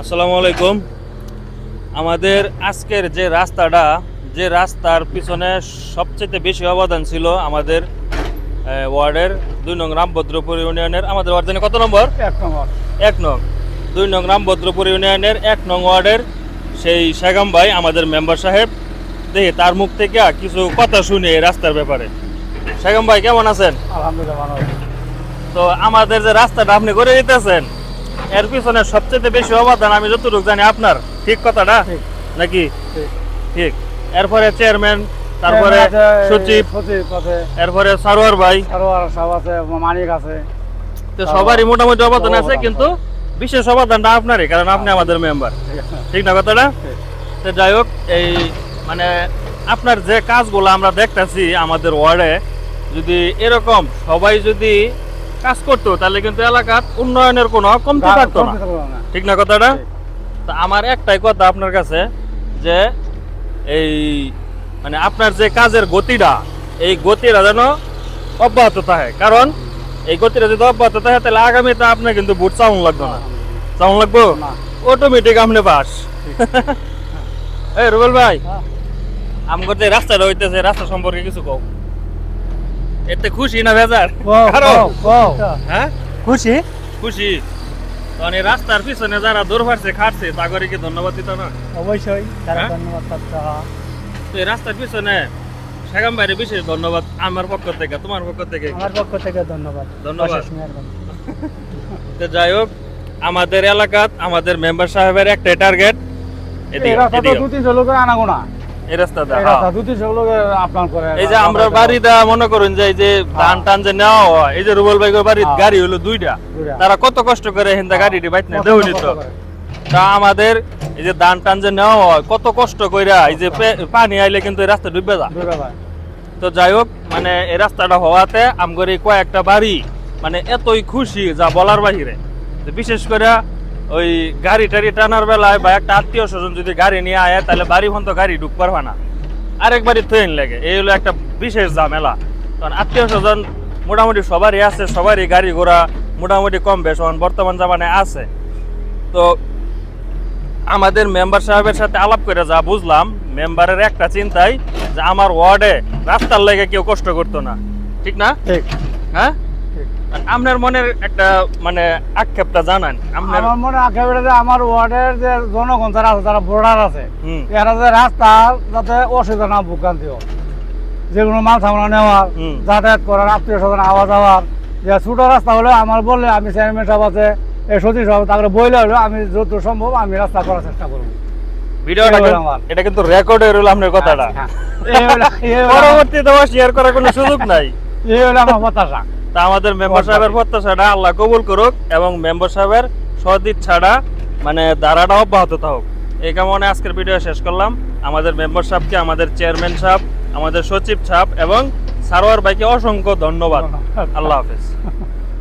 আসসালামু আলাইকুম। আমাদের আজকের যে রাস্তাটা যে রাস্তার পিছনে সবচেয়ে বেশি অবদান ছিল আমাদের ওয়ার্ডের দুই নং রামভদ্রপুর ইউনিয়নের আমাদের ওয়ার্ড কত নম্বর? এক নম্বর এক নং। দুই নং রামভদ্রপুর ইউনিয়নের এক নং ওয়ার্ডের সেই সেগাম ভাই আমাদের মেম্বার সাহেব দেখি তার মুখ থেকে কিছু কথা শুনি এই রাস্তার ব্যাপারে। সেগাম ভাই কেমন আছেন? আলহামদুলিল্লাহ ভালো তো আমাদের যে রাস্তাটা আপনি করে দিতেছেন এর পিছনে সবচেয়ে বেশি অবদান আমি যতটুকু জানি আপনার। ঠিক কথাটা? নাকি? ঠিক। এরপরে চেয়ারম্যান তারপরে সচিব সচিব আছে। এরপরে সারোয়ার ভাই। সারোয়ার সাহেব আছে মানিক আছে। তো সবারই মোটামুটি অবদান আছে কিন্তু বিশেষ অবদানটা আপনারই কারণ আপনি আমাদের মেম্বার। ঠিক না কথাটা। তো যাই হোক এই মানে আপনার যে কাজগুলো আমরা দেখতেছি আমাদের ওয়ার্ডে যদি এরকম সবাই যদি কাজ করতো তাহলে কিন্তু এলাকার উন্নয়নের কোনো কমতি থাকতো না। ঠিক না কথাটা। তা আমার একটাই কথা আপনার কাছে যে এই মানে আপনার যে কাজের গতিটা এই গতিটা যেন অব্যাহত থাকে। কারণ এই গতিটা যদি অব্যাহত থাকে তাহলে আগামীতে আপনার কিন্তু বুট চাউন লাগবে না। চাউন লাগবো। অটোমেটিক আপনি পাস। এই রুবেল ভাই হ্যাঁ। আমগর যে রাস্তাটা হইতেছে রাস্তা সম্পর্কে কিছু কও। এতে খুশি না বেজার। হ্যাঁ? খুশি? খুশি। এই রাস্তার পিছনে যারা দৌড় ফাটছে খাটছে তাগরে কি ধন্যবাদ দিত না? অবশ্যই তারা হ্যাঁ? ধন্যবাদ। তো এই রাস্তার পিছনে সেগাম বাইরে বিশেষ ধন্যবাদ আমার পক্ষ থেকে তোমার পক্ষ থেকে। আমার পক্ষ থেকে ধন্যবাদ। ধন্যবাদ। তো যাই হোক আমাদের এলাকাত আমাদের মেম্বার সাহেবের একটাই টার্গেট দু তিনশো লোকের আনাগোনা। এই হ্যাঁ। রাস্তা দু আপনার করে এই যে আমরা বাড়িটা মনে করুন যে এই যে ধান টান যে নেওয়া হয় এই যে রুবল ভাইগো বাড়ির হ্যাঁ। গাড়ি হলো দুইটা। দুইটা। তারা কত কষ্ট করে হিন্দা গাড়িটি বাইত না দেউনি তো তা আমাদের এই যে ধান টান যে নেওয়া হয় কত কষ্ট কইরা এই যে পানি আইলে কিন্তু এই রাস্তা ডুববে যা তো যাই হোক মানে এই রাস্তাটা হওয়াতে আমগর কয়েকটা বাড়ি মানে এতই খুশি যা বলার বাহিরে। বিশেষ করে ওই গাড়ি টাড়ি টানার বেলায় বা একটা আত্মীয় স্বজন যদি গাড়ি নিয়ে আয় তাহলে বাড়ি পর্যন্ত গাড়ি ঢুক পারবা না। আরেক বাড়ি ট্রেন লাগে। এই হলো একটা বিশেষ ঝামেলা। কারণ আত্মীয় স্বজন মোটামুটি সবারই আছে সবারই গাড়ি ঘোড়া মোটামুটি কম বেশ বর্তমান জামানায় আছে। তো আমাদের মেম্বার সাহেবের সাথে আলাপ করে যা বুঝলাম মেম্বারের একটা চিন্তাই যে আমার ওয়ার্ডে রাস্তার লেগে কেউ কষ্ট করতো না। ঠিক না? হ্যাঁ? আপনার মনের একটা মানে আক্ষেপটা জানান। আপনার আমার মনে একেবারে যে আমার ওয়ার্ডের যে জনগণ যারা আছে যারা ভোটার আছে এরা যে রাস্তা যাতে অসুবিধা না ভোগান্তি হোক যেগুলো মাল সামলা নেওয়ার যাতায়াত করার আত্মীয় স্বজন আওয়া যাওয়ার যে ছোট রাস্তা হলে আমার বললে আমি চেয়ারম্যান সাহেব আছে এই সচিব সাহেব তারপরে বইলে হলো আমি যত সম্ভব আমি রাস্তা করার চেষ্টা করব। ভিডিওটা। এটা কিন্তু রেকর্ড হয়ে রইল আপনার কথাটা। হ্যাঁ। এই হলো- পরবর্তীতে শেয়ার করার কোনো সুযোগ নাই। এই হলো আমার প্রত্যাশা তা আমাদের মেম্বার সাহেবের প্রত্যাশাটা আল্লাহ কবুল করুক এবং মেম্বার সাহেবের সদিচ্ছাটা মানে ধারাটা অব্যাহত থাকুক। এই কারণে আজকের ভিডিও শেষ করলাম। আমাদের মেম্বার সাহেবকে আমাদের চেয়ারম্যান সাহেব আমাদের সচিব সাহেব এবং সারোয়ার ভাইকে অসংখ্য ধন্যবাদ। ধন্যবাদ। আল্লাহ হাফেজ।